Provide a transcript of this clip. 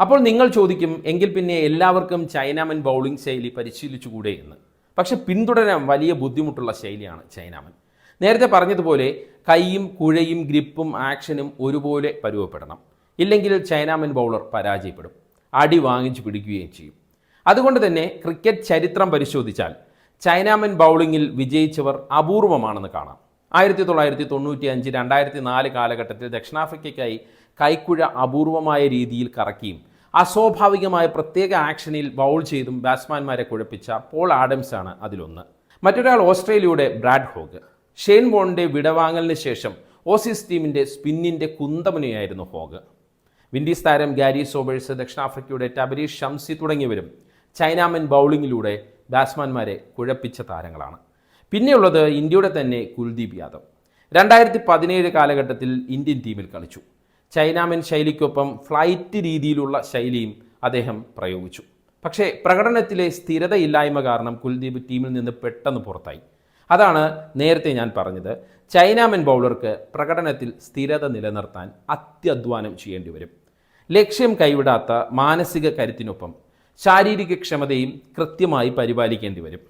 അപ്പോൾ നിങ്ങൾ ചോദിക്കും എങ്കിൽ പിന്നെ എല്ലാവർക്കും ചൈനാമൻ ബൗളിംഗ് ശൈലി പരിശീലിച്ചുകൂടെ എന്ന്. പക്ഷെ പിന്തുടരാൻ വലിയ ബുദ്ധിമുട്ടുള്ള ശൈലിയാണ് ചൈനാമൻ. നേരത്തെ പറഞ്ഞതുപോലെ കൈയും കുഴയും ഗ്രിപ്പും ആക്ഷനും ഒരുപോലെ പരുവപ്പെടണം. ഇല്ലെങ്കിൽ ചൈനാമൻ ബൗളർ പരാജയപ്പെടും. അടി വാങ്ങിച്ചു പിടിക്കുകയും ചെയ്യും. അതുകൊണ്ട് തന്നെ ക്രിക്കറ്റ് ചരിത്രം പരിശോധിച്ചാൽ ചൈനാമൻ ബൗളിങ്ങിൽ വിജയിച്ചവർ അപൂർവമാണെന്ന് കാണാം. ആയിരത്തി തൊള്ളായിരത്തി തൊണ്ണൂറ്റി അഞ്ച് രണ്ടായിരത്തി നാല് കാലഘട്ടത്തിൽ ദക്ഷിണാഫ്രിക്കയ്ക്കായി കൈക്കുഴ അപൂർവമായ രീതിയിൽ കറക്കിയും അസ്വാഭാവികമായ പ്രത്യേക ആക്ഷനിൽ ബൗൾ ചെയ്തും ബാറ്റ്സ്മാൻമാരെ കുഴപ്പിച്ച പോൾ ആഡംസ് ആണ് അതിലൊന്ന്. മറ്റൊരാൾ ഓസ്ട്രേലിയയുടെ ബ്രാഡ് ഹോഗ്. ഷെയ്ൻ ബോണിന്റെ വിടവാങ്ങലിന് ശേഷം ഓസീസ് ടീമിന്റെ സ്പിന്നിന്റെ കുന്തമുനയായിരുന്നു ഹോഗ്. വിൻഡീസ് താരം ഗാരി സോബേഴ്സ് ദക്ഷിണാഫ്രിക്കയുടെ ടബരീഷ് ഷംസി തുടങ്ങിയവരും ചൈനാമൻ ബൗളിങ്ങിലൂടെ ബാറ്റ്സ്മാൻമാരെ കുഴപ്പിച്ച താരങ്ങളാണ്. പിന്നെയുള്ളത് ഇന്ത്യയുടെ തന്നെ കുൽദീപ് യാദവ്. രണ്ടായിരത്തി പതിനേഴ് കാലഘട്ടത്തിൽ ഇന്ത്യൻ ടീമിൽ കളിച്ചു. ചൈനാമൻ ശൈലിക്കൊപ്പം ഫ്ലൈറ്റ് രീതിയിലുള്ള ശൈലിയും അദ്ദേഹം പ്രയോഗിച്ചു. പക്ഷേ പ്രകടനത്തിലെ സ്ഥിരതയില്ലായ്മ കാരണം കുൽദീപ് ടീമിൽ നിന്ന് പെട്ടെന്ന് പുറത്തായി. അതാണ് നേരത്തെ ഞാൻ പറഞ്ഞത്. ചൈനാമൻ ബൗളർക്ക് പ്രകടനത്തിൽ സ്ഥിരത നിലനിർത്താൻ അത്യധ്വാനം ചെയ്യേണ്ടി വരും. ലക്ഷ്യം കൈവിടാത്ത മാനസിക കരുത്തിനൊപ്പം ശാരീരിക ക്ഷമതയും കൃത്യമായി പരിപാലിക്കേണ്ടി വരും.